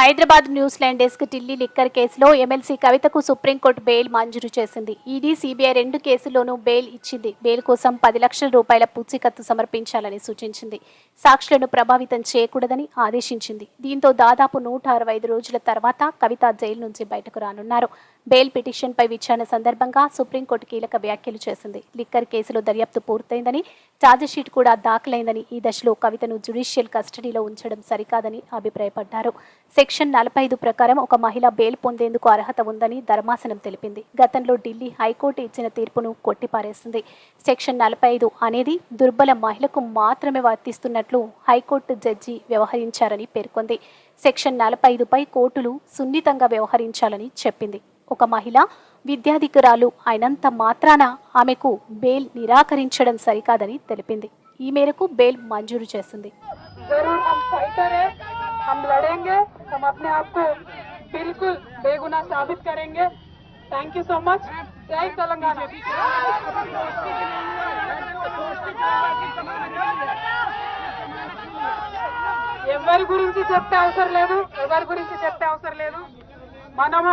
Hyderabad New Zealand desk Delhi liquor కేసులో MLC కవితకు Supreme Court bail మంజూరు చేసింది. ఈడీ సీబీఐ రెండు కేసుల్లోనూ బెయిల్ ఇచ్చింది. బెయిల్ కోసం పది లక్షల రూపాయల పూచీకత్తు సమర్పించాలని సూచించింది. సాక్షులను ప్రభావితం చేయకూడదని ఆదేశించింది. దీంతో దాదాపు నూట అరవై ఐదు రోజుల తర్వాత కవిత జైలు నుంచి బయటకు రానున్నారు. బెయిల్ పిటిషన్పై విచారణ సందర్భంగా సుప్రీంకోర్టు కీలక వ్యాఖ్యలు చేసింది. లిక్కర్ కేసులో దర్యాప్తు పూర్తయిందని ఛార్జిషీట్ కూడా దాఖలైందని ఈ దశలో కవితను జ్యుడిషియల్ కస్టడీలో ఉంచడం సరికాదని అభిప్రాయపడ్డారు. సెక్షన్ నలభై ఐదు ప్రకారం ఒక మహిళ బెయిల్ పొందేందుకు అర్హత ఉందని ధర్మాసనం తెలిపింది. గతంలో ఢిల్లీ హైకోర్టు ఇచ్చిన తీర్పును కొట్టిపారేసింది. సెక్షన్ నలభై ఐదు అనేది దుర్బల మహిళకు మాత్రమే వర్తిస్తున్నట్లు హైకోర్టు జడ్జి వ్యవహరించారని పేర్కొంది. సెక్షన్ నలభై ఐదుపై కోర్టులు సున్నితంగా వ్యవహరించాలని చెప్పింది. ఒక మహిళ విద్యాధికరాలు అయినంత మాత్రాన ఆమెకు బెయిల్ నిరాకరించడం సరికాదని తెలిపింది. ఈ మేరకు బెయిల్ మంజూరు చేసింది. థ్యాంక్ యూ సో మచ్ ఎవరి గురించి చెప్తే అవసరం లేదు? ఎవరి గురించి చెప్తే అవసరం లేదు? మనము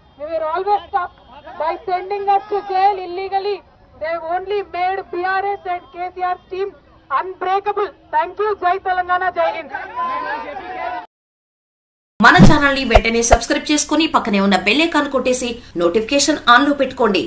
we were always stopped by sending us to jail illegally they only made brs and kcr's team unbreakable thank you jai telangana jai hind మన ఛానల్ని వెంటనే సబ్స్క్రైబ్ చేసుకుని పక్కనే ఉన్న బెల్ ఐకాన్ కొట్టేసి నోటిఫికేషన్ ఆన్లో పెట్టుకోండి